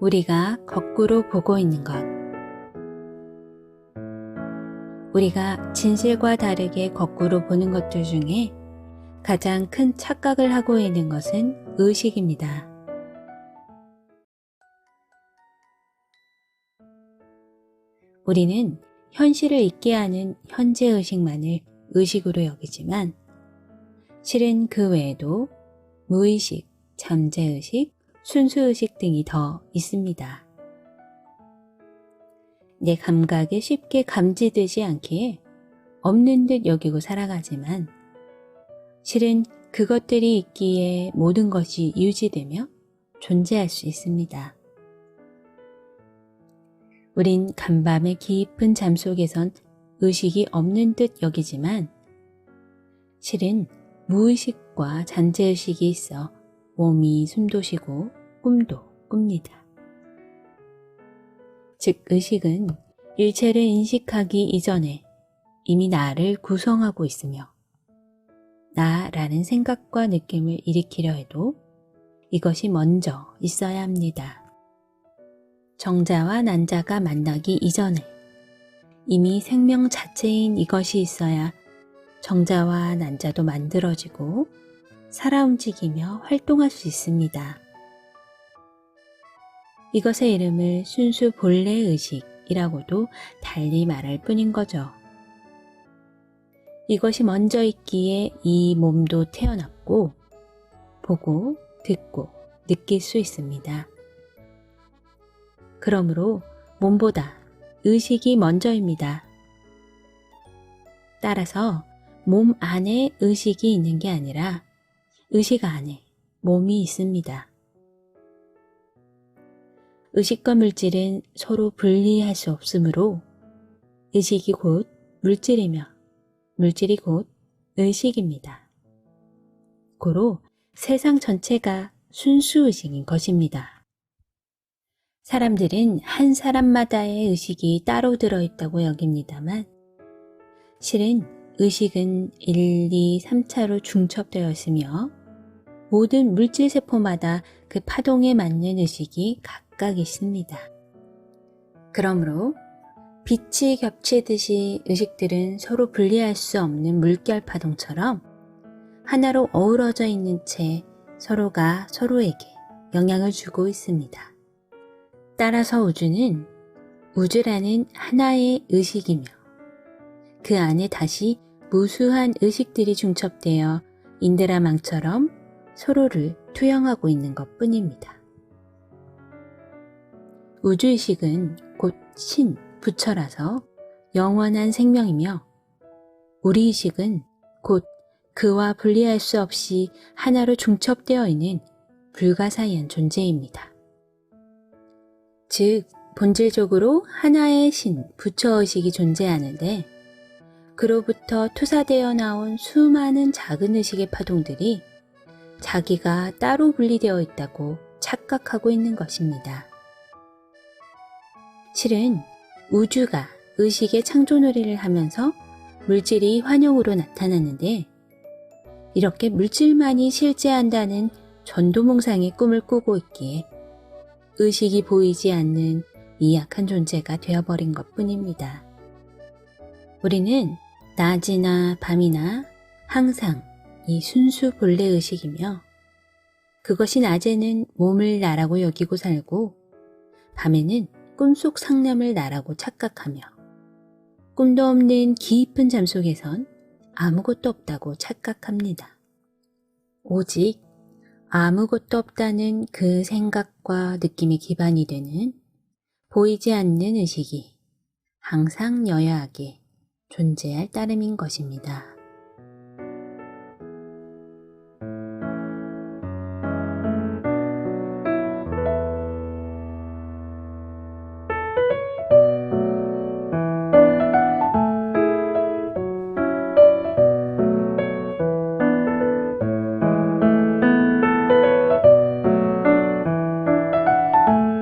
우리가 거꾸로 보고 있는 것. 우리가 진실과 다르게 거꾸로 보는 것들 중에 가장 큰 착각을 하고 있는 것은 의식입니다. 우리는 현실을 잊게 하는 현재 의식만을 의식으로 여기지만 실은 그 외에도 무의식, 잠재의식, 순수의식 등이 더 있습니다. 내 감각에 쉽게 감지되지 않기에 없는 듯 여기고 살아가지만 실은 그것들이 있기에 모든 것이 유지되며 존재할 수 있습니다. 우린 간밤의 깊은 잠 속에선 의식이 없는 듯 여기지만 실은 무의식과 잔재의식이 있어 몸이 숨도 쉬고 꿈도 꿉니다. 즉 의식은 일체를 인식하기 이전에 이미 나를 구성하고 있으며 나라는 생각과 느낌을 일으키려 해도 이것이 먼저 있어야 합니다. 정자와 난자가 만나기 이전에 이미 생명 자체인 이것이 있어야 정자와 난자도 만들어지고 살아 움직이며 활동할 수 있습니다. 이것의 이름을 순수 본래 의식이라고도 달리 말할 뿐인 거죠. 이것이 먼저 있기에 이 몸도 태어났고 보고 듣고 느낄 수 있습니다. 그러므로 몸보다 의식이 먼저입니다. 따라서 몸 안에 의식이 있는 게 아니라 의식 안에 몸이 있습니다. 의식과 물질은 서로 분리할 수 없으므로 의식이 곧 물질이며 물질이 곧 의식입니다. 고로 세상 전체가 순수의식인 것입니다. 사람들은 한 사람마다의 의식이 따로 들어있다고 여깁니다만 실은 의식은 1, 2, 3차로 중첩되어 있으며 모든 물질 세포마다 그 파동에 맞는 의식이 각 각 있습니다. 그러므로 빛이 겹치듯이 의식들은 서로 분리할 수 없는 물결 파동처럼 하나로 어우러져 있는 채 서로가 서로에게 영향을 주고 있습니다. 따라서 우주는 우주라는 하나의 의식이며 그 안에 다시 무수한 의식들이 중첩되어 인드라망처럼 서로를 투영하고 있는 것 뿐입니다. 우주의식은 곧 신, 부처라서 영원한 생명이며 우리 의식은 곧 그와 분리할 수 없이 하나로 중첩되어 있는 불가사의한 존재입니다. 즉, 본질적으로 하나의 신, 부처의식이 존재하는데 그로부터 투사되어 나온 수많은 작은 의식의 파동들이 자기가 따로 분리되어 있다고 착각하고 있는 것입니다. 실은 우주가 의식의 창조놀이를 하면서 물질이 환영으로 나타났는데 이렇게 물질만이 실제한다는 전도몽상의 꿈을 꾸고 있기에 의식이 보이지 않는 이 약한 존재가 되어버린 것 뿐입니다. 우리는 낮이나 밤이나 항상 이 순수 본래 의식이며 그것이 낮에는 몸을 나라고 여기고 살고 밤에는 꿈속 상념을 나라고 착각하며 꿈도 없는 깊은 잠 속에선 아무것도 없다고 착각합니다. 오직 아무것도 없다는 그 생각과 느낌이 기반이 되는 보이지 않는 의식이 항상 여야하게 존재할 따름인 것입니다.